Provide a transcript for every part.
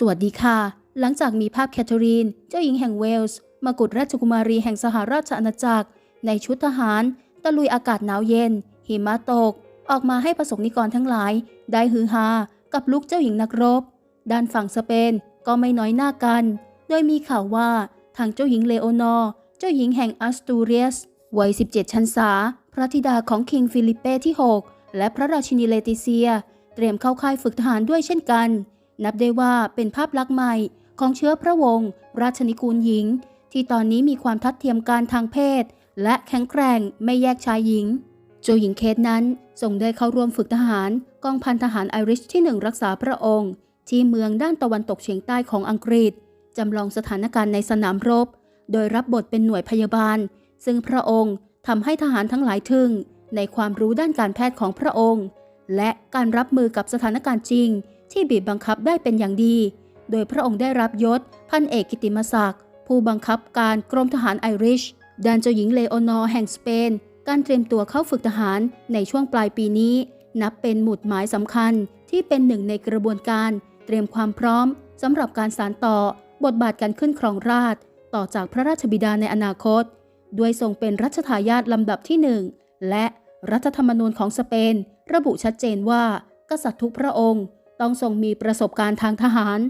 สวัสดีค่ะ หลังจากมีภาพแคทเธอรีน เจ้าหญิงแห่งเวลส์มากุฎราชกุมารีแห่งสหราชอาณาจักร ในชุดทหาร ตะลุยอากาศหนาวเย็น หิมะตก ออกมาให้ประสงค์นิกรทั้งหลาย ได้ฮือฮากับลุกเจ้าหญิงนักรบ ด้านฝั่งสเปนก็ไม่น้อยหน้ากัน โดยมีข่าวว่าทางเจ้าหญิงเลโอนอร์เจ้าหญิงแห่งอัสตูเรียสวัย 17 ชันษา พระธิดาของคิงฟิลิปเป้ที่ 6 และพระราชินีเลติเซีย เตรียมเข้าค่ายฝึกทหารด้วยเช่นกัน นับได้ว่าเป็นภาพลักษณ์ใหม่ของเชื้อพระวงศ์ราชนิกูลหญิง ที่ตอนนี้มีความทัดเทียมกันทางเพศ และแข็งแกร่งไม่แยกชายหญิง โจหญิงเคสนั้นส่งได้เข้าร่วมฝึกทหารกองพันทหารไอริชที่หนึ่งรักษาพระองค์ ที่เมืองด้านตะวันตกเฉียงใต้ของอังกฤษจำลองสถานการณ์ในสนามรบ โดยรับบทเป็นหน่วยพยาบาล ซึ่งพระองค์ทำให้ทหารทั้งหลายทึ่ง ในความรู้ด้านการแพทย์ของพระองค์ และการรับมือกับสถานการณ์จริง ที่บีบบังคับได้เป็นอย่างดี โดยพระองค์ได้รับยศ พันเอกกิติมศักดิ์ผู้บังคับการกรมทหารไอริชด้านเจ้าหญิงเลโอนอร์แห่งสเปน การเตรียมตัวเข้าฝึกทหารในช่วงปลายปีนี้ นับเป็นหมุดหมายสำคัญที่เป็นหนึ่งในกระบวนการ เตรียมความพร้อมสำหรับการสานต่อบทบาทการขึ้นครองราชต่อจากพระราชบิดาในอนาคต ด้วยทรงเป็นรัชทายาทลำดับที่หนึ่งและรัฐธรรมนูญของสเปน ระบุชัดเจนว่า กษัตริย์ทุกพระองค์ ต้องทรงมีประสบการณ์ทางทหาร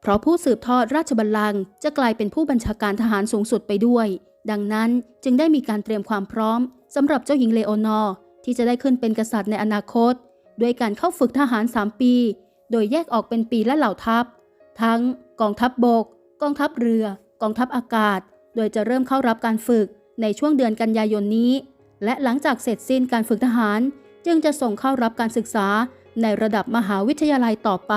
เพราะผู้สืบทอดราชบัลลังก์จะกลายเป็นผู้บัญชาการทหารสูงสุดไปด้วย ดังนั้นจึงได้มีการเตรียมความพร้อมสำหรับเจ้าหญิงเลโอนอร์ที่จะได้ขึ้นเป็นกษัตริย์ในอนาคต ด้วยการเข้าฝึกทหาร 3 ปี โดยแยกออกเป็นปีและเหล่าทัพ ทั้งกองทัพบบก กองทัพเรือ กองทัพอากาศ โดยจะเริ่มเข้ารับการฝึกในช่วงเดือนกันยายนนี้ และหลังจากเสร็จสิ้นการฝึกทหาร จึงจะส่งเข้ารับการศึกษา ในระดับมหาวิทยาลัยต่อไป